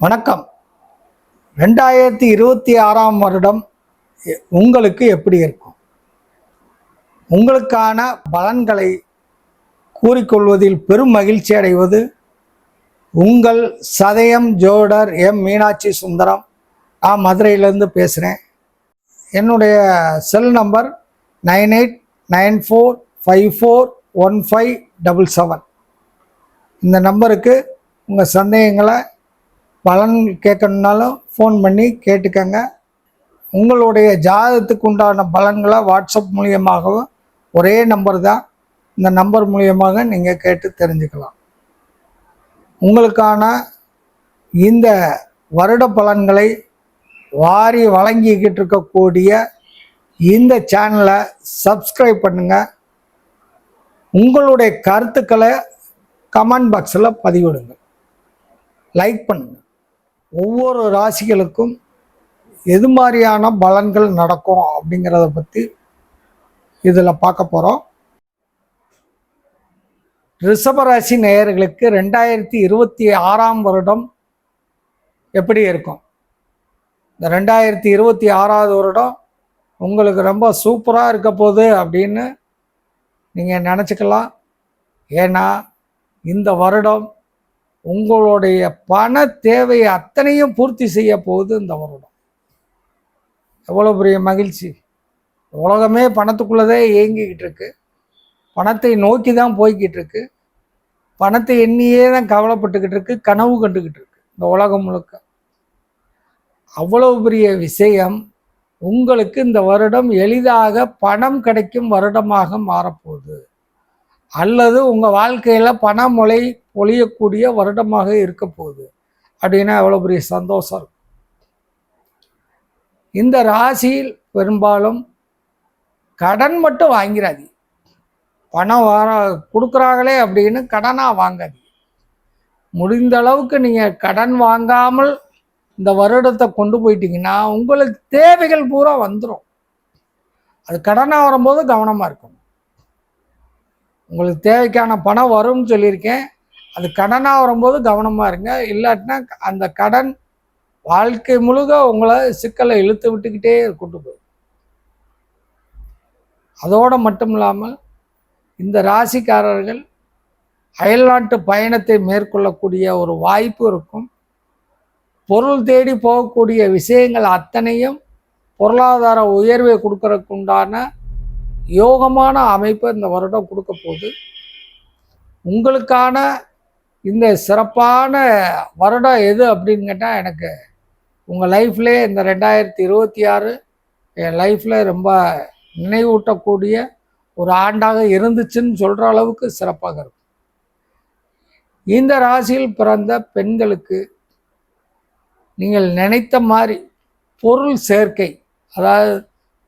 வணக்கம். ரெண்டாயிரத்தி இருபத்தி ஆறாம் வருடம் எ- உங்களுக்கு எப்படி இருக்கும்? உங்களுக்கான பலன்களை கூறிக்கொள்வதில் பெரும் மகிழ்ச்சி அடைவது உங்கள் சதயம் ஜோடர் எம் மீனாட்சி சுந்தரம். நான் மதுரையிலேருந்து பேசுகிறேன் என்னுடைய cell number nine eight nine four five four one five double seven. இந்த நம்பருக்கு உங்கள் சந்தேகங்களை பலன் கேட்கணுன்னாலும் ஃபோன் பண்ணி கேட்டுக்கங்க. உங்களுடைய ஜாதகத்துக்கு உண்டான பலன்களை வாட்ஸ்அப் மூலியமாகவும் ஒரே நம்பர் தான். இந்த நம்பர் மூலியமாக நீங்கள் கேட்டு தெரிஞ்சுக்கலாம். உங்களுக்கான இந்த வருட பலன்களை வாரி வழங்கிக்கிட்டு இருக்கக்கூடிய இந்த சேனலை சப்ஸ்கிரைப் பண்ணுங்கள் உங்களுடைய கருத்துக்களை கமெண்ட் பாக்ஸில் பதிவிடுங்க. லைக் பண்ணுங்கள் ஒவ்வொரு ராசிகளுக்கும் எது மாதிரியான பலன்கள் நடக்கும் அப்படிங்கிறத பற்றி இதில் பார்க்க போகிறோம் ரிஷபராசி நேயர்களுக்கு ரெண்டாயிரத்தி இருபத்தி ஆறாம் வருடம் எப்படி இருக்கும்? இந்த ரெண்டாயிரத்தி இருபத்தி ஆறாவது வருடம் உங்களுக்கு ரொம்ப சூப்பராக இருக்க போகுது அப்படின்னு நீங்கள் நினச்சிக்கலாம். ஏன்னா இந்த வருடம் உங்களுடைய பண தேவையை அத்தனையும் பூர்த்தி செய்ய போகுது இந்த வருடம். எவ்வளோ பெரிய மகிழ்ச்சி. உலகமே பணத்துக்குள்ளதே இயங்கிக்கிட்டு இருக்கு. பணத்தை நோக்கி தான் போய்கிட்டு இருக்கு. பணத்தை எண்ணியே தான் கவலைப்பட்டுக்கிட்டு இருக்கு. கனவு கண்டுக்கிட்டு இருக்கு. இந்த உலகம் முழுக்க. அவ்வளோ பெரிய விஷயம் உங்களுக்கு இந்த வருடம் எளிதாக பணம் கிடைக்கும் வருடமாக மாறப்போகுது. அல்லது உங்கள் வாழ்க்கையில் பணமொழி பொழியக்கூடிய வருடமாக இருக்க போகுது. அப்படின்னா எவ்வளோ பெரிய சந்தோஷம் இருக்கும். இந்த ராசியில் பெரும்பாலும் கடன் மட்டும் வாங்கிறாதி பணம் வர கொடுக்குறாங்களே அப்படின்னு கடனாக வாங்காதீங்க. முடிந்த அளவுக்கு நீங்கள் கடன் வாங்காமல் இந்த வருடத்தை கொண்டு போயிட்டீங்கன்னா உங்களுக்கு தேவைகள் பூரா வந்துடும் அது கடனாக வரும்போது கவனமாக இருக்கணும். உங்களுக்கு தேவைக்கான பணம் வரும்னு சொல்லியிருக்கேன். அது கடனாக வரும்போது கவனமாக இருங்க. இல்லாட்டினா அந்த கடன் வாழ்க்கை முழுக்க உங்களை சிக்கலை இழுத்து விட்டுக்கிட்டே கொண்டு போய் அதோடு மட்டும் இல்லாமல் இந்த ராசிக்காரர்கள் அயல்நாட்டு பயணத்தை மேற்கொள்ளக்கூடிய ஒரு வாய்ப்பு இருக்கும். பொருள் தேடி போகக்கூடிய விஷயங்கள் அத்தனையும் பொருளாதார உயர்வை கொடுக்கறதுக்குண்டான யோகமான அமைப்பை இந்த வருடம் கொடுக்க போகுது. உங்களுக்கான இந்த சிறப்பான வருடம் எது அப்படின்னு கேட்டால் எனக்கு உங்கள் லைஃப்லேயே இந்த ரெண்டாயிரத்தி இருபத்தி ஆறு என் லைஃப்பில் ரொம்ப நினைவூட்டக்கூடிய ஒரு ஆண்டாக இருந்துச்சுன்னு சொல்கிற அளவுக்கு சிறப்பாக இருக்கும். இந்த ராசியில் பிறந்த பெண்களுக்கு நீங்கள் நினைத்த மாதிரி பொருள் சேர்க்கை அதாவது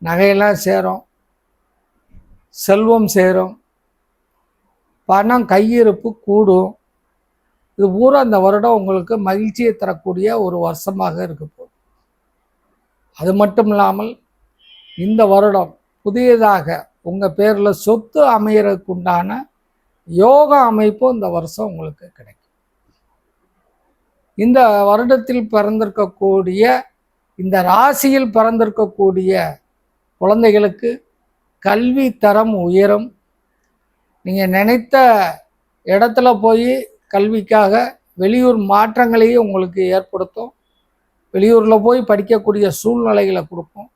நகையெல்லாம் சேரும் செல்வம் சேரும். பணம் கையிருப்பு கூடும். இது பூரா இந்த வருடம் உங்களுக்கு மகிழ்ச்சியை தரக்கூடிய ஒரு வருஷமாக இருக்க போகுது. அது மட்டும் இல்லாமல் இந்த வருடம் புதியதாக உங்கள் பேரில் சொத்து அமையறதுக்கு உண்டான யோக அமைப்பும் இந்த வருஷம் உங்களுக்கு கிடைக்கும். இந்த வருடத்தில் பிறந்திருக்கக்கூடிய இந்த ராசியில் பிறந்திருக்கக்கூடிய குழந்தைகளுக்கு கல்வி தரம் உயரும். நீங்கள் நினைத்த இடத்துல போய் கல்விக்காக வெளியூர் மாற்றங்களையும் உங்களுக்கு ஏற்படுத்தும். வெளியூரில் போய் படிக்கக்கூடிய சூழ்நிலைகளை கொடுக்கும்.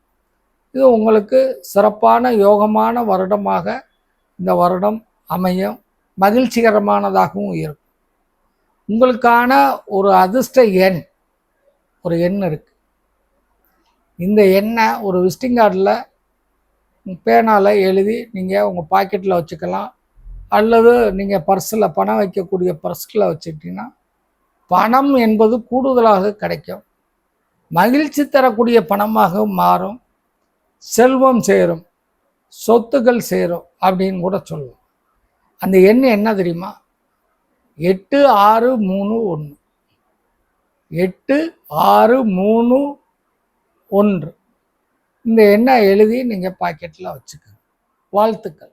இது உங்களுக்கு சிறப்பான யோகமான வருடமாக இந்த வருடம் அமையும். மகிழ்ச்சிகரமானதாகவும் இருக்கும். உங்களுக்கான ஒரு அதிர்ஷ்ட எண் ஒரு எண் இருக்குது இந்த எண்ணை ஒரு விசிட்டிங் கார்டில் பேனால் எழுதி நீங்கள் உங்கள் பாக்கெட்டில் வச்சுக்கலாம். அல்லது நீங்கள் பர்ஸில் பணம் வைக்கக்கூடிய பர்ஸில் வச்சுக்கிட்டிங்கன்னா பணம் என்பது கூடுதலாக கிடைக்கும். மகிழ்ச்சி தரக்கூடிய பணமாக மாறும். செல்வம் சேரும். சொத்துக்கள் சேரும் அப்படின்னு கூட சொல்லுவோம். அந்த எண் என்ன தெரியுமா? எட்டு ஆறு மூணு ஒன்று. எட்டு ஆறு மூணு ஒன்று. இந்த எண்ணெய் எழுதி நீங்கள் பாக்கெட்டில் வச்சுக்கோங்க. வாழ்த்துக்கள்.